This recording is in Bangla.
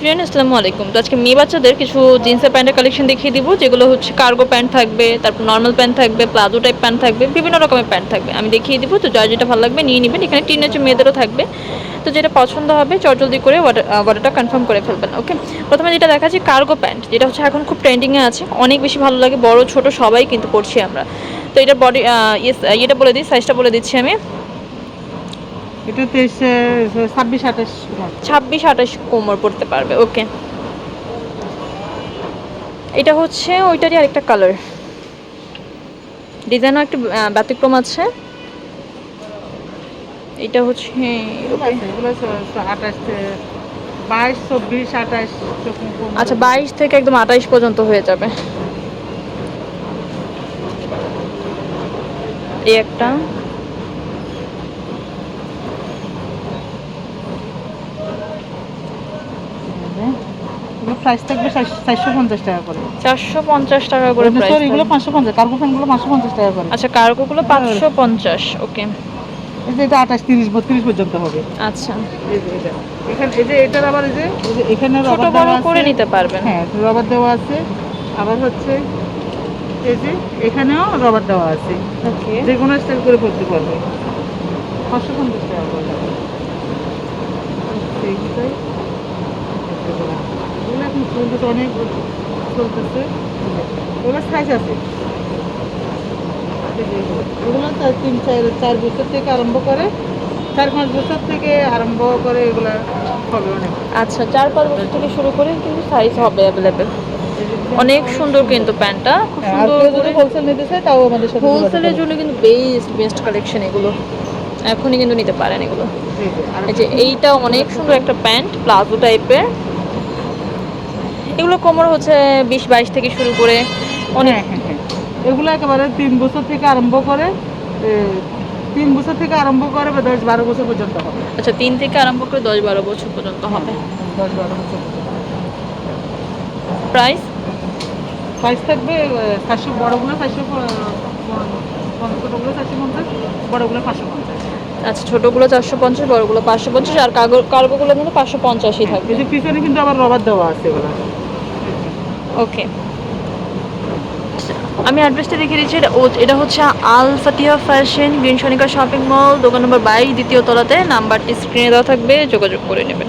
ফ্রেন্ড আসসালামু আলাইকুম। তো আজকে মেয়ে বাচ্চাদের কিছু জিন্সের প্যান্টের কালেকশন দেখিয়ে দিব, যেগুলো হচ্ছে কার্গো প্যান্ট থাকবে, তারপর নর্মাল প্যান্ট থাকবে প্লাজো টাইপ প্যান্ট থাকবে, বিভিন্ন রকমের প্যান্ট থাকবে। আমি দেখিয়ে দিব, তো যার যেটা ভালো লাগবে নিয়ে নেবেন। এখানে টিন এজের মেয়েদেরও থাকবে। তো যেটা পছন্দ হবে, চটজলদি করে অর্ডার অর্ডারটা কনফার্ম করে ফেলবেন ওকে প্রথমে যেটা দেখাচ্ছি কার্গো প্যান্ট যেটা হচ্ছে এখন খুব ট্রেন্ডিংয়ে আছে। অনেক বেশি ভালো লাগে, বড়, ছোট সবাই কিন্তু পড়ছি আমরা। তো এটার বডি ইয়েস এটা বলে দিই সাইজটা বলে দিচ্ছি আমি। এটা তেইশ ছাব্বিশ আঠাশ ছাব্বিশ আঠাশ কোমর পড়তে পারবে ওকে। এটা হচ্ছে ওইটারই আরেকটা কালার ডিজাইনও একটু ব্যতিক্রম আছে। এটা হচ্ছে আচ্ছা বাইশ থেকে একদম আঠাইশ পর্যন্ত হয়ে যাবে। এই একটা। প্রাইস থাকবে চারশো পঞ্চাশ টাকা করে। চারশো পঞ্চাশ টাকা করে সরি এগুলো পাঁচশো পঞ্চাশ কার্গো ফ্যানগুলো পাঁচশো পঞ্চাশ টাকা করে। আচ্ছা কার্গোগুলো পাঁচশো পঞ্চাশ ওকে এই যে এটা আঠাশ তিরিশ বত্রিশ পর্যন্ত হবে। আচ্ছা। এখানে এই যে এটার আবার এই যে এখানে ছোট বড় করে নিতে পারবেন। হ্যাঁ রবার দেওয়া আছে। আবার হচ্ছে এই যে এখানেও রবার দেওয়া আছে। ওকে যে কোনো স্টাইল করে পড়তে পারবে। পাঁচশো পঞ্চাশ টাকা করে সেইটাই এগুলো অনেক চলতেছে। ওগুলো সাইজ আছে। চার তিন চার চার বছর থেকে আরম্ভ করে চার পাঁচ বছর থেকে আরম্ভ করে এগুলা হবে অনেক। আচ্ছা চার পাঁচ বছর থেকে শুরু করে কিন্তু সাইজ হবে অ্যাভেলেবেল অনেক সুন্দর কিন্তু প্যান্টটা খুব হ্যাঁ, সুন্দর হোলসেল নিতে চায় তাও আমাদের সাথে হোলসেলের জন্য কিন্তু বেস্ট বেস্ট কালেকশন এগুলো। এখনই কিন্তু নিতে পারেন এগুলো। এই যে এইটা অনেক সুন্দর একটা প্যান্ট প্লাজো টাইপের এগুলো কোমর হচ্ছে বিশ বাইশ থেকে শুরু করে অনেক হ্যাঁ, হ্যাঁ, হ্যাঁ। এগুলো একেবারে তিন বছর থেকে আরম্ভ করে তিন বছর থেকে আরম্ভ করে বা দশ বারো বছর পর্যন্ত হবে। আচ্ছা তিন থেকে আরম্ভ করে দশ বারো বছর পর্যন্ত হবে। দশ বারো বছর প্রাইস? প্রাইস থাকবে চারশো বড়গুলো চারশো ছোটোগুলো চারশো পঞ্চাশ বড়গুলো পাঁচশো পঞ্চাশ। আচ্ছা ছোটোগুলো চারশো পঞ্চাশ বড়গুলো পাঁচশো পঞ্চাশ আর কার্গোগুলো কিন্তু পাঁচশো পঞ্চাশই থাকবে। পিছনে কিন্তু আবার রবার দেওয়া আছে এগুলো। ওকে আমি অ্যাড্রেসটা দেখে দিচ্ছি, এটা হচ্ছে Al Fatiha fashion green Sonika shopping mall দোকান নম্বর বাইশ, দ্বিতীয় তলাতে। নাম্বারটি স্ক্রিনে দেওয়া থাকবে, যোগাযোগ করে নেবেন।